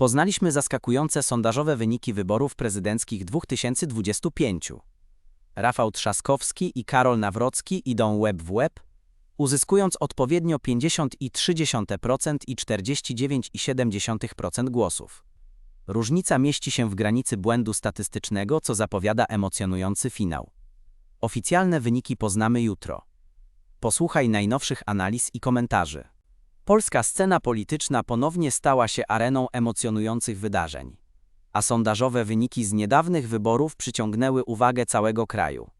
Poznaliśmy zaskakujące sondażowe wyniki wyborów prezydenckich 2025. Rafał Trzaskowski i Karol Nawrocki idą łeb w łeb, uzyskując odpowiednio 50,3% i 49,7% głosów. Różnica mieści się w granicy błędu statystycznego, co zapowiada emocjonujący finał. Oficjalne wyniki poznamy jutro. Posłuchaj najnowszych analiz i komentarzy. Polska scena polityczna ponownie stała się areną emocjonujących wydarzeń, a sondażowe wyniki z niedawnych wyborów przyciągnęły uwagę całego kraju.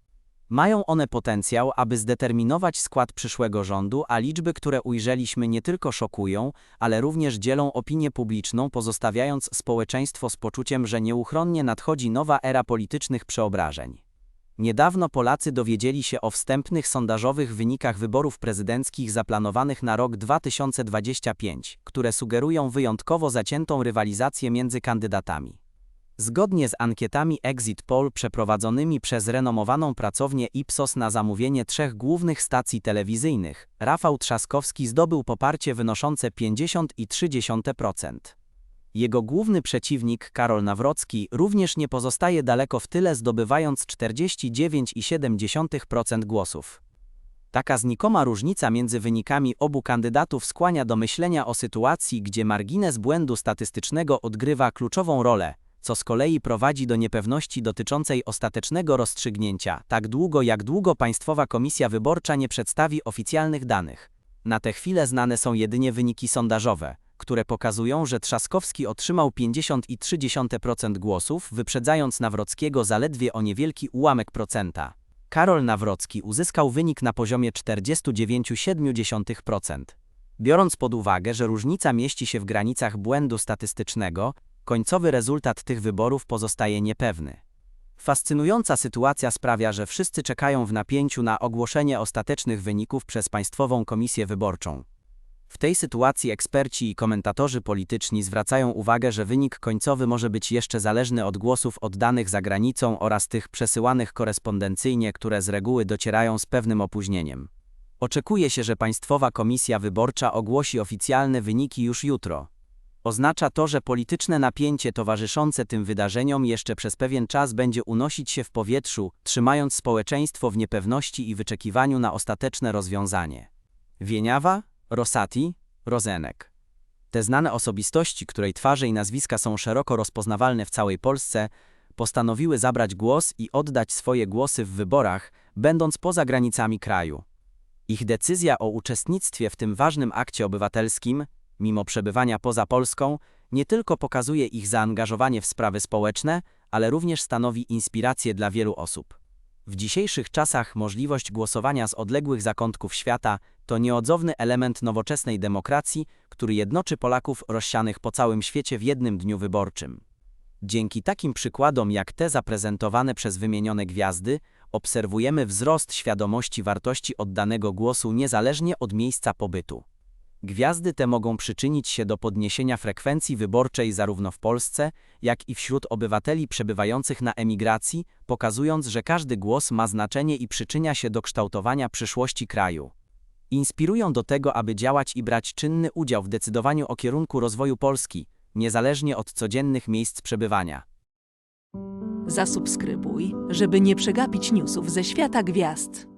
Mają one potencjał, aby zdeterminować skład przyszłego rządu, a liczby, które ujrzeliśmy, nie tylko szokują, ale również dzielą opinię publiczną, pozostawiając społeczeństwo z poczuciem, że nieuchronnie nadchodzi nowa era politycznych przeobrażeń. Niedawno Polacy dowiedzieli się o wstępnych sondażowych wynikach wyborów prezydenckich zaplanowanych na rok 2025, które sugerują wyjątkowo zaciętą rywalizację między kandydatami. Zgodnie z ankietami Exit Poll przeprowadzonymi przez renomowaną pracownię Ipsos na zamówienie trzech głównych stacji telewizyjnych, Rafał Trzaskowski zdobył poparcie wynoszące 50,3%. Jego główny przeciwnik, Karol Nawrocki, również nie pozostaje daleko w tyle, zdobywając 49,7% głosów. Taka znikoma różnica między wynikami obu kandydatów skłania do myślenia o sytuacji, gdzie margines błędu statystycznego odgrywa kluczową rolę, co z kolei prowadzi do niepewności dotyczącej ostatecznego rozstrzygnięcia, tak długo jak długo Państwowa Komisja Wyborcza nie przedstawi oficjalnych danych. Na tę chwilę znane są jedynie wyniki sondażowe, które pokazują, że Trzaskowski otrzymał 50,3% głosów, wyprzedzając Nawrockiego zaledwie o niewielki ułamek procenta. Karol Nawrocki uzyskał wynik na poziomie 49,7%. Biorąc pod uwagę, że różnica mieści się w granicach błędu statystycznego, końcowy rezultat tych wyborów pozostaje niepewny. Fascynująca sytuacja sprawia, że wszyscy czekają w napięciu na ogłoszenie ostatecznych wyników przez Państwową Komisję Wyborczą. W tej sytuacji eksperci i komentatorzy polityczni zwracają uwagę, że wynik końcowy może być jeszcze zależny od głosów oddanych za granicą oraz tych przesyłanych korespondencyjnie, które z reguły docierają z pewnym opóźnieniem. Oczekuje się, że Państwowa Komisja Wyborcza ogłosi oficjalne wyniki już jutro. Oznacza to, że polityczne napięcie towarzyszące tym wydarzeniom jeszcze przez pewien czas będzie unosić się w powietrzu, trzymając społeczeństwo w niepewności i wyczekiwaniu na ostateczne rozwiązanie. Wieniawa, Rosati, Rozenek. Te znane osobistości, której twarze i nazwiska są szeroko rozpoznawalne w całej Polsce, postanowiły zabrać głos i oddać swoje głosy w wyborach, będąc poza granicami kraju. Ich decyzja o uczestnictwie w tym ważnym akcie obywatelskim, mimo przebywania poza Polską, nie tylko pokazuje ich zaangażowanie w sprawy społeczne, ale również stanowi inspirację dla wielu osób. W dzisiejszych czasach możliwość głosowania z odległych zakątków świata to nieodzowny element nowoczesnej demokracji, który jednoczy Polaków rozsianych po całym świecie w jednym dniu wyborczym. Dzięki takim przykładom jak te zaprezentowane przez wymienione gwiazdy, obserwujemy wzrost świadomości wartości oddanego głosu niezależnie od miejsca pobytu. Gwiazdy te mogą przyczynić się do podniesienia frekwencji wyborczej zarówno w Polsce, jak i wśród obywateli przebywających na emigracji, pokazując, że każdy głos ma znaczenie i przyczynia się do kształtowania przyszłości kraju. Inspirują do tego, aby działać i brać czynny udział w decydowaniu o kierunku rozwoju Polski, niezależnie od codziennych miejsc przebywania. Zasubskrybuj, żeby nie przegapić newsów ze świata gwiazd.